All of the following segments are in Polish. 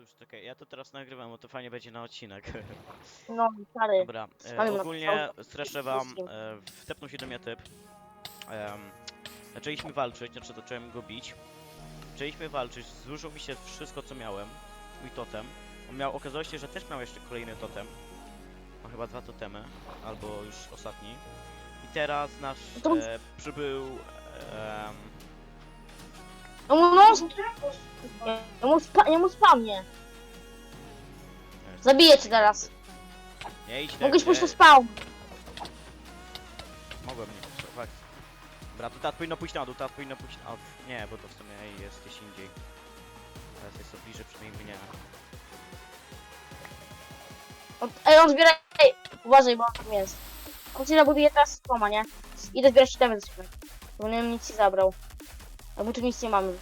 to już czekaj, ja to teraz nagrywam, bo to fajnie będzie na odcinek. No, stary. Dobra, e, na ogólnie streszę wam, e, wtepnął się do mnie typ. Em, zaczęliśmy walczyć, znaczy zacząłem go bić. Zaczęliśmy walczyć, zużył mi się wszystko co miałem, mój totem. On miał, okazało się, że też miał jeszcze kolejny totem. Ma chyba dwa totemy, albo już ostatni. I teraz nasz To- e, przybył... em, No, no, no, ja mu, spa, ja mu spamnie. Zabiję cię teraz. nie idź Mogłeś pójść to spał. Mogłem nie, fakt. Dobra, to teraz powinno pójść na dół, teraz powinno pójść na... Nie, bo to w sumie jest gdzieś indziej. Teraz jest to bliżej przynajmniej mnie. On, ej, on zbiera... Ej, uważaj, bo on tam jest. On ci zabuduje teraz spama, nie? Idę zbierać temy do siebie. Bo nie wiem, nic ci zabrał. A my tu nic nie mamy.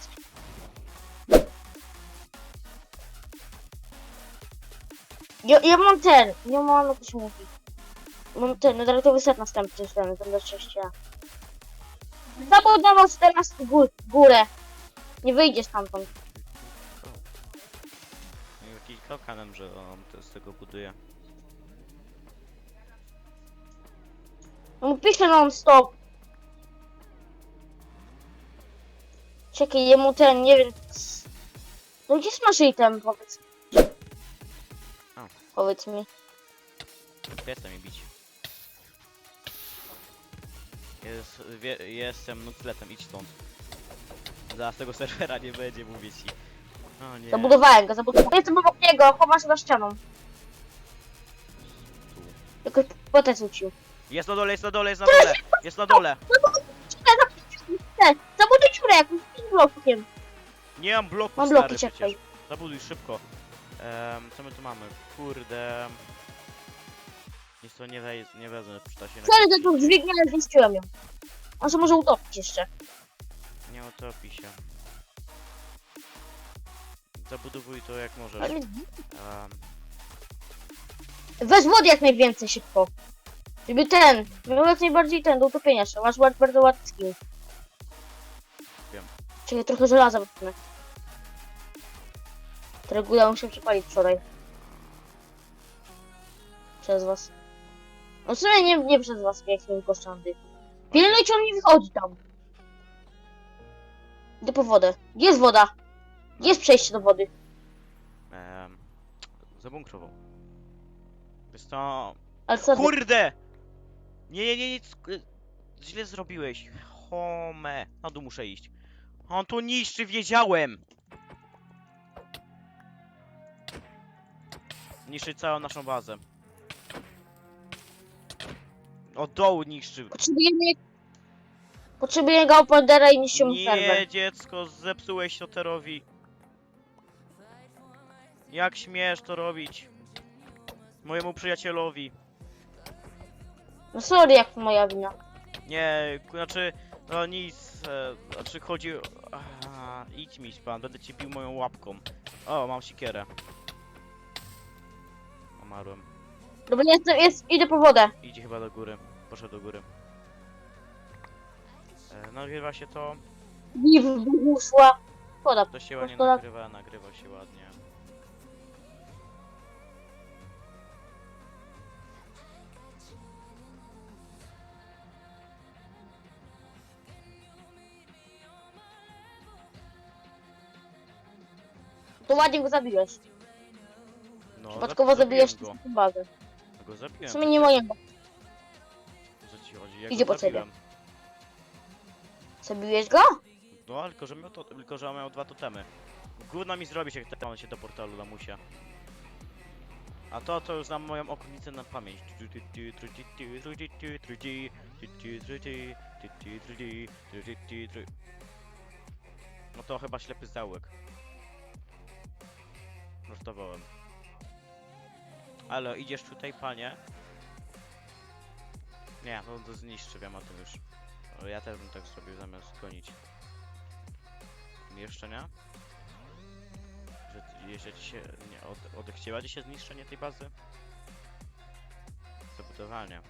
Ja, ja mam ten, ja mam jak się mówi. Mam ten, nedartowy set następny, ten, ten do szczęścia. Zabudował teraz gór, górę. Nie wyjdziesz stamtąd. No jakiś kalkanem, że on to z tego buduje. No pisze non stop. Czekaj, jemu ten, nie wiem. No gdzie masz item, powiedz. A. Powiedz mi. Przestań mnie bić. Jest, wie, jestem nukletem, idź stąd. Zaraz tego serwera nie będzie, mówię ci. O nie. Zabudowałem go, zabudowałem. Jestem obok niego, chowa się za ścianą. Tylko potę rzucił. Jest na dole, jest na dole, jest na dole! Jest na dole! Zabuduj dziurę jakimś blokiem. Nie mam bloku, Mam stary, bloki, przecież. czekaj. Zabuduj szybko. Em, co my tu mamy? Kurde. Nic to nie, wej nie wezmę, przyda się na... Że tu dźwignię, ale zniszczyłem ją. Się może utopić jeszcze. Nie utopi się. Zabudowuj to jak możesz. Ale Em, Weź wody jak najwięcej szybko. Żeby ten, miał jak najbardziej ten do utopienia się. Masz ład, bardzo łatwy skill. Wiem. Czekaj, trochę żelaza wypnę. Którego udało mi się przepalić wczoraj. Przez was. No w sumie nie, nie przez was, jak nie koszczandy. Pilnujcie, on nie wychodzi tam. Idę po wodę. Jest woda? Jest przejście do wody? em, zabunkrował. Wiesz co? Ale co? ty? Kurde! Nie, nie, nie, nic. y, Źle zrobiłeś. Home. Na dół muszę iść. On tu niszczy, wiedziałem! Niszczy całą naszą bazę. Od dołu niszczy. Potrzebujemy... Potrzebujemy Gaupondera i niszczymy serwer. Nie, dziecko, zepsułeś Soterowi. Jak śmiesz to robić? Mojemu przyjacielowi. No sorry, jak to moja wina. Nie, znaczy, no nic, e, znaczy chodzi. Aha, idź mi pan, będę cię bił moją łapką. O, mam sikierę. Umarłem. Dobra, jest, jest, idę po wodę. Idzie chyba do góry. Poszedł do góry. E, nagrywa się to. I w Bogu szła. Woda. To się ładnie nagrywa, nagrywa się ładnie. To ładnie go zabiłeś. No, Przypadkowo zabi- zabiłeś go. bazę. go. Zabiłem. W sumie nie mojego. Co ci chodzi? Ja Idzie go po ciebie. zabiłem. Zabiłeś go? No, tylko że, miał to, tylko że miał dwa totemy. Gówno mi zrobić, jak tepał się do portalu lamusia. A to, to już znam moją okolicę na pamięć. No to chyba ślepy zaułek. Żartowałem. Ale idziesz tutaj, panie? Nie, no to zniszczy, wiem o tym już. Ja też bym tak zrobił zamiast gonić. Jeszcze nie? Że jeszcze ci się nie od, ci się zniszczenie tej bazy? Zabudowanie.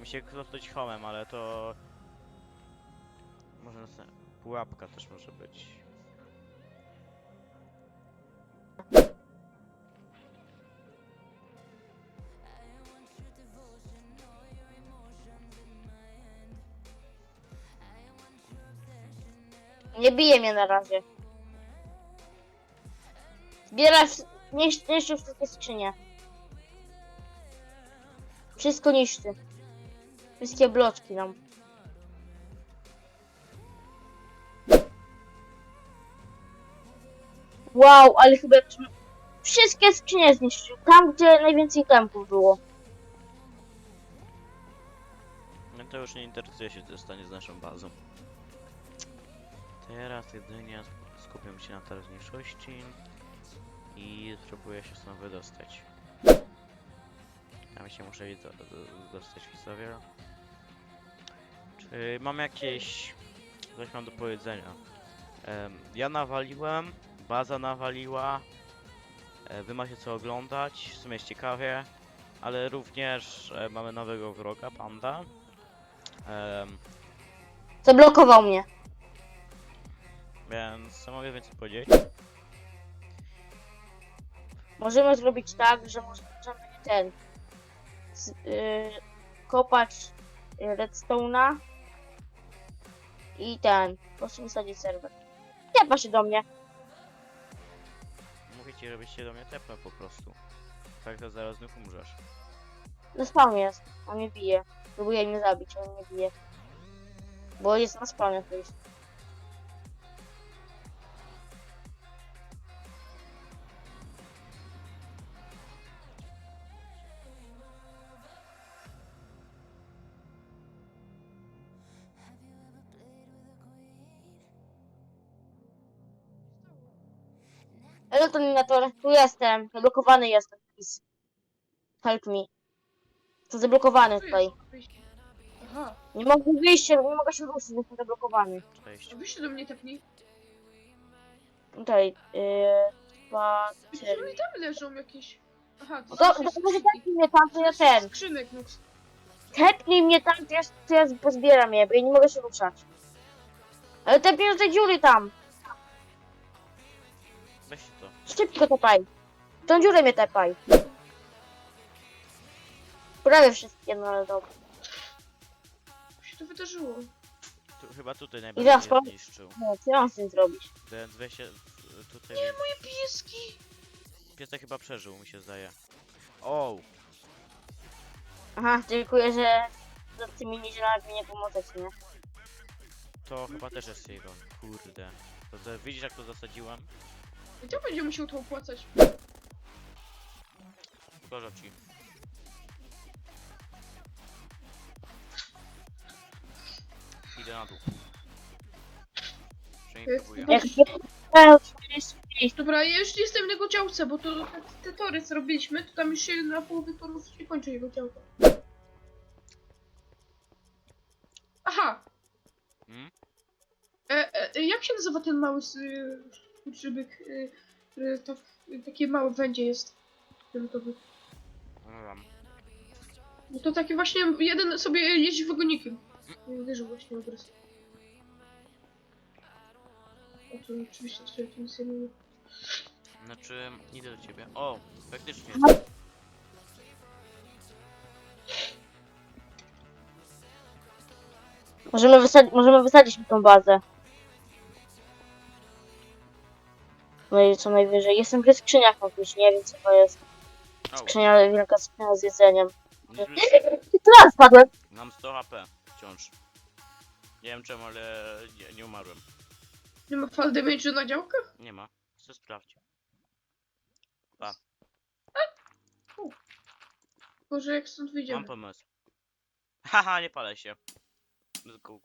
Mi się dostać homem, ale to... Może. Pułapka też może być. Nie bije mnie na razie. Zbiera, wsz- niszczy, wszystkie skrzynie. Wszystko niszczy. Wszystkie bloczki nam. Wow, ale chyba wszystkie skrzynie zniszczył. Tam, gdzie najwięcej tempów było. No to już nie interesuje się, co stanie z naszą bazą. Teraz jedynie skupiam się na teraźniejszości i spróbuję się stąd wydostać. Tam się muszę do, do, dostać widzowie. Czy mam jakieś... coś mam do powiedzenia? Ja nawaliłem, baza nawaliła, e, wy macie co oglądać, w sumie jest ciekawie, ale również e, mamy nowego wroga, panda. Zablokował mnie. Więc co mogę więcej powiedzieć? Możemy zrobić tak, że możemy ten. Z, y, kopać y, redstone'a i ten. Po prostu wysadzić serwer. Tepa się do mnie. Mówię ci, żebyś się do mnie tepnął po prostu. Tak to zaraz znów umrzesz. Na spawnie jest. On mnie bije. Próbuje mnie zabić, ale mnie bije. Bo jest na spawnie to jest. Elektrominator, tu jestem. Zablokowany jestem. Please. Help me. To zablokowany Tu tutaj. Aha, Nie mogę wyjść, nie mogę się ruszyć, jestem zablokowany. Cześć. się do mnie tepnij. Tutaj, yy, dwa, oni tam leżą jakieś. Aha, No to, to, są to, to może skrzynki. tepnij mnie tam, to ja ten. Skrzynek, no. Tepnij mnie tam, to ja, to ja pozbieram je, bo ja nie mogę się ruszać. Ale tepnij do tej dziury tam. Weź to. Szybko tepaj. W Tą dziurę mnie tepaj. Prawie wszystkie, no ale dobra. Co się to wydarzyło? Tu, chyba tutaj zaraz najbardziej powiem- zniszczył. No, co ja mam z tym zrobić? Więc weź się w- tutaj. Nie, moje pieski! Piesek chyba przeżył, mi się zdaje. O! Aha, dziękuję, że za tymi niedzielami nie pomożecie, nie? To chyba też jest jego. Kurde. To, to widzisz jak to Kto będzie musiał to opłacać? Gorzej ci. Idę na dół. Przynajmniej Jak- próbuję. Jak nie Dobra, ja już jestem na jego działce, bo to te, te tory co robiliśmy, to tam już się na połowie torów się kończy jego działka. Aha! Hmm? E, e, jak się nazywa ten mały y, skurczybyk, y, który to y, takie małe wędzie jest? Fioletowy. No tam. No to taki właśnie jeden sobie jeździ wagonikiem. Nie uderzył właśnie obraz. O to oczywiście trzeba tym sobie... Znaczy, idę do ciebie. O, faktycznie. Możemy, wysadzić, możemy wysadzić tą bazę. No i co najwyżej. Jestem przy skrzyniach jakieś, nie wiem co to jest. Skrzynia, wielka skrzynia z jedzeniem. niby- Teraz spadłem. mam 100 HP wciąż. Nie wiem czemu, ale nie, nie umarłem. Nie ma fall damage na działkach? Nie ma. Chcę sprawdzić. Boże, jak stąd wyjdziemy? Mam pomysł. Haha, nie palę się. Tylko-